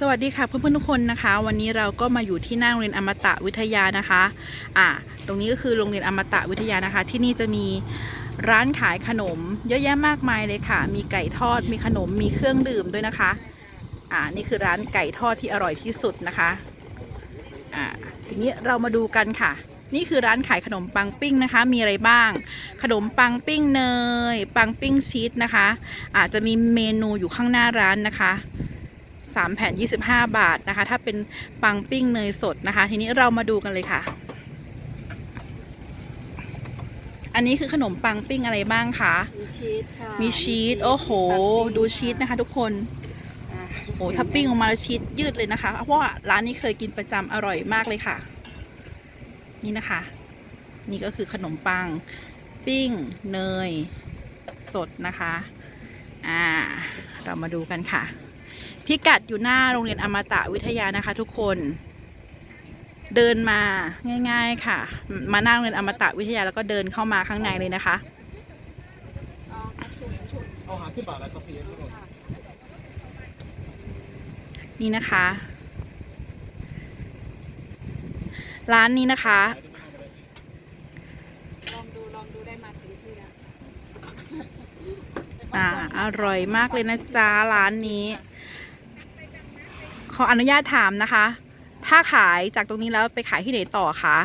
สวัสดีค่ะเพื่อนๆทุกคนนะคะ วันนี้เราก็มาอยู่ที่หน้าโรงเรียนอมตะวิทยานะคะอ่าตรงนี้ก็คือโรงเรียนอมตะวิทยานะคะ ที่นี่จะมีร้านขายขนม เยอะแยะมากมายเลยค่ะ มีไก่ทอดมีขนมมีเครื่องดื่มด้วยนะคะอ่านี่คือร้านไก่ทอดที่อร่อยที่สุดนะคะอ่าทีนี้เรามาดูกันค่ะ นี่คือร้านขายขนมปังปิ้งนะคะ มีอะไรบ้าง ขนมปังปิ้งเนย ปังปิ้งชีสนะคะอาจจะมีเมนูอยู่ข้างหน้าร้านนะคะ 3 แผ่น 25 บาทนะคะ ถ้าเป็นปังปิ้งเนยสดนะคะ ทีนี้เรามาดูกันเลยค่ะ อันนี้คือขนมปังปิ้งอะไรบ้างคะมีชีสค่ะมีชีสโอ้โห ดูชีสนะคะ ทุกคนอะโอ้ถ้าปิ้งออกมาแล้วชีสยืดเลยนะคะ เพราะว่าร้านนี้เคยกินประจำอร่อยมากเลยค่ะ นี่นะคะ นี่ก็คือขนมปังปิ้งเนย สดนะคะ อ่า เรามาดูกันค่ะ พิกัดอยู่หน้าโรงเรียนอมตะวิทยานะคะ ทุกคน เดินมาง่าย ๆค่ะ มาหน้าโรงเรียนอมตะวิทยาแล้วก็เดินเข้ามาข้างในเลยนะคะนี่นะคะ ร้านนี้นะคะลองดูลองดูได้มาถึงที่แล้วอ่าอร่อยมากเลยนะจ๊ะร้านนี้ ขออนุญาตถามนะคะ ถ้าขายจากตรงนี้แล้วไปขายที่ไหนต่อคะ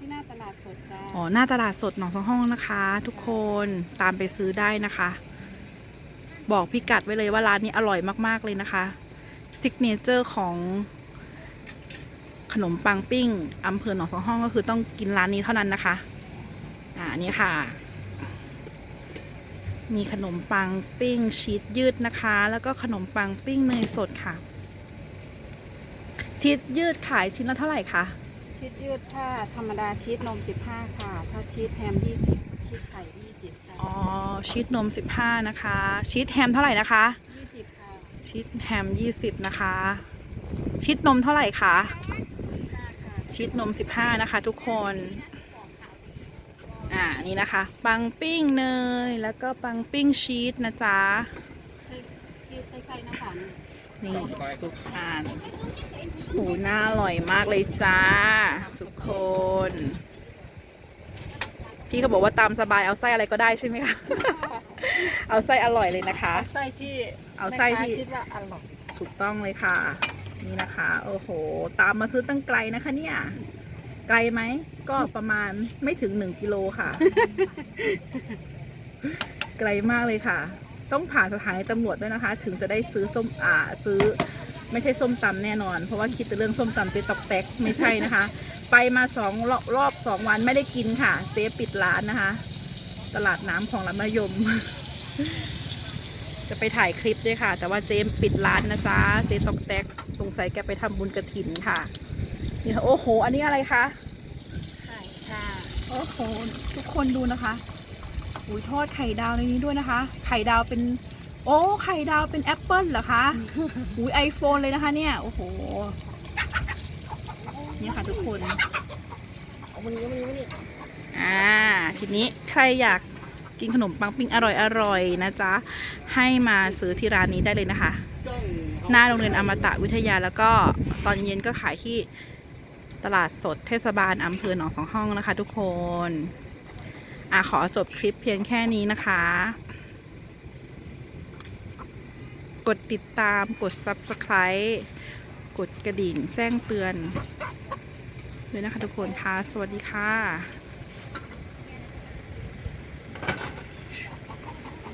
ที่หน้าตลาดสดจ้าอ๋อหน้าตลาดสดหนองสองห้องนะคะ ทุกคนตามไปซื้อได้นะคะ บอกพิกัดไว้เลยว่าร้านนี้อร่อยมากๆเลยนะคะซิกเนเจอร์ของขนมปังปิ้งอำเภอหนองสองห้องก็คือต้องกินร้านนี้เท่านั้นนะคะ อ่านี่ค่ะ มีขนมปังปิ้งชีสยืดนะคะ แล้วก็ขนมปังปิ้งเนยสดค่ะ ชีสยืดขายชิ้นละเท่าไหร่คะชีสยืดถ้าธรรมดาชีสนม 15 ค่ะ ถ้าชีสแฮม 20ชีสไข่ 20 ค่ะ อ๋อ ชีสนม 15 นะคะ ชีสแฮมเท่าไหร่นะคะ 20 ค่ะ ชีสแฮม 20 นะคะ ชีสนมเท่าไหร่คะ 15 ค่ะชีสนม 15 นะคะ ทุกคน อ่า นี่นะคะ ปังปิ้งเนย แล้วก็ปังปิ้งชีสนะจ๊ะใส่ชีสใส่ไข่น้ำหอม นี่ทุกทานโหน่าอร่อยมากเลยจ้า ทุกคน พี่เขาบอกว่าตามสบายเอาไส้อะไรก็ได้ใช่ไหมคะ เอาไส้อร่อยเลยนะคะเอาไส้ที่เอาไส้ที่แม่ค้าคิดว่าอร่อยถูกต้องเลยค่ะ นี่นะคะ โอ้โห ตามมาซื้อตั้งไกลนะคะเนี่ย ไกลไหม ก็ประมาณไม่ถึงหนึ่งกิโลค่ะ ไกลมากเลยค่ะ ต้องผ่านสถานีตำรวจด้วยนะคะ ถึงจะได้ซื้อส้มอ่าซื้อไม่ใช่ส้มตำแน่นอน เพราะว่าคิดแต่เรื่องส้มตำเจ๊ตอกแตกไม่ใช่นะคะ ไปมาสองรอบรอบสองวันไม่ได้กินค่ะเจ๊ปิดร้านนะคะ ตลาดน้ำของลำมะยม จะไปถ่ายคลิปด้วยค่ะ แต่ว่าเจมปิดร้านนะจ๊ะเจตอกแตกสงสัยแกไปทำบุญกระถินค่ะนี่ค่ะโอ้โห อันนี้อะไรคะไข่ค่ะโอ้โหทุกคนดูนะคะ อุ้ยทอดไข่ดาวในนี้ด้วยนะคะ ไข่ดาวเป็น โอ้ไข่ดาวเป็นแอปเปิลเหรอคะอุ้ยไอโฟนเลยนะคะ เนี่ยโอ้โหนี่ค่ะทุกคนเอาวันนี้วันนี้วันนี้อ่าทีนี้ใครอยากกินขนมปังปิ้งอร่อยๆนะจ๊ะให้มาซื้อที่ร้านนี้ได้เลยนะคะ หน้าโรงเรียนอมตะวิทยาแล้วก็ตอนเย็นก็ขายที่ตลาดสดเทศบาลอำเภอหนองสองห้องนะคะ ทุกคน อะขอจบคลิปเพียงแค่นี้นะคะ กดติดตามกด subscribe กดกระดิ่งแจ้งเตือนด้วยนะคะทุกคนค่ะ สวัสดีค่ะ